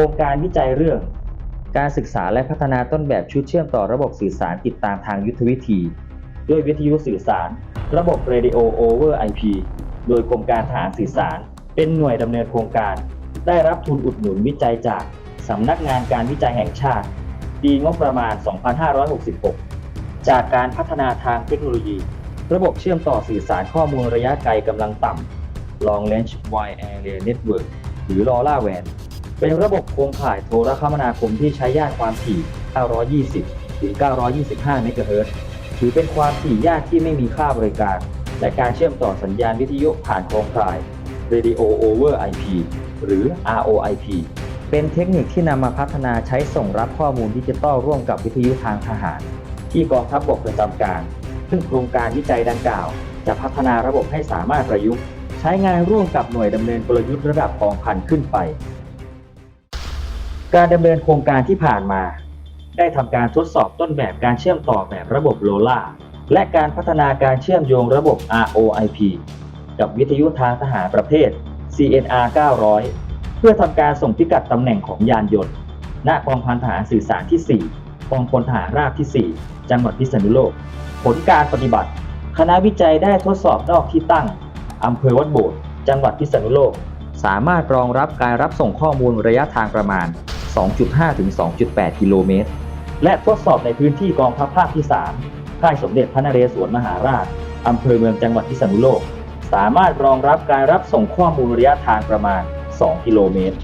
ครงการวิจัยเรื่อง การศึกษาและพัฒนาต้นแบบชุดเชื่อมต่อระบบสื่อสารติดตามทางยุทธวิธี ด้วยวิทยุสื่อสาร ระบบ Radio Over IP โดยกรมการทหารสื่อสาร เป็นหน่วยดำเนินโครงการ ได้รับทุนอุดหนุนวิจัยจากสำนักงานการวิจัยแห่งชาติ ปีงบประมาณ 2566 จากการพัฒนาทางเทคโนโลยี ระบบเชื่อมต่อสื่อสารข้อมูลระยะไกลกำลังต่ำ Long Range Wide Area Network หรือ LoRaWAN เป็นระบบโครงข่ายโทรคมนาคมที่ใช้ย่านความถี่ 920 ถึง 925 เมกะเฮิรตซ์ถือเป็นความถี่ย่านที่ไม่มีค่าบริการ และการเชื่อมต่อสัญญาณวิทยุผ่านโครงข่าย Radio Over IP หรือ ROIP เป็นเทคนิคที่นำมาพัฒนาใช้ส่งรับข้อมูลดิจิตอลร่วมกับวิทยุทางทหาร ที่กองทัพบกประจำการ ซึ่งโครงการวิจัยดังกล่าว จะพัฒนาระบบให้สามารถประยุกต์ ใช้งานร่วมกับหน่วยดำเนินกลยุทธ์ระดับกองพันขึ้นไป การดำเนินโครงการที่ผ่านมา ได้ทำการทดสอบต้นแบบการเชื่อมต่อแบบระบบโลล่าและการพัฒนาการเชื่อมโยงระบบ ROIP กับวิทยุทางทหารประเภท CNR 900 เพื่อทำการส่งพิกัดตำแหน่งของยานยนต์ ณ กองพันทหารสื่อสารที่ 4 กองพลทหารราบที่ 4 จังหวัดพิษณุโลก ผลการปฏิบัติ คณะวิจัยได้ทดสอบนอกที่ตั้งอำเภอวัดโบดจังหวัดพิษณุโลก สามารถรองรับการรับส่งข้อมูลระยะทางประมาณ 2.5 ถึง 2.8 กิโลเมตร และทดสอบในพื้นที่กองทัพภาคที่ 3 ค่ายสมเด็จพระนเรศวรมหาราช อำเภอเมืองจังหวัดพิษณุโลก สามารถรองรับการรับส่งข้อมูลระยะทางประมาณ 2 กิโลเมตร